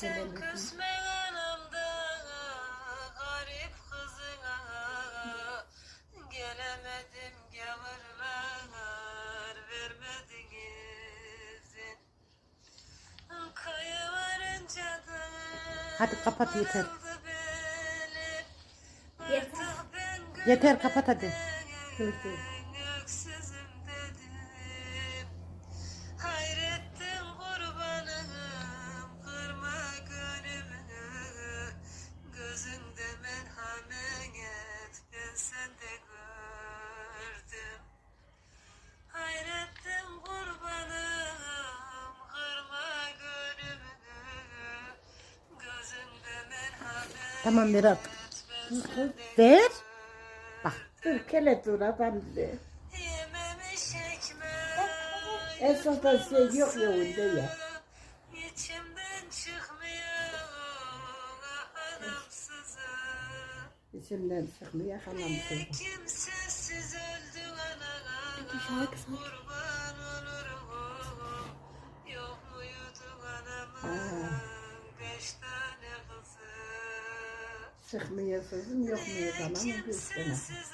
Sen küsme yanımda garip kızına Gelemedim gavurlar vermedin izin Kayıverince de Hadi kapat yeter. Yeter. Yeter kapat hadi. gönlümün Tamam ver artık. Ver. Bak. Dur kele dur adam ekmek Esasdan şey yok ya onda ya. İçimden çıkmıyor anamsızım İçimden çıkmıyor Çıkmıyor sözüm yok mu Niye zaman bir kimsesiz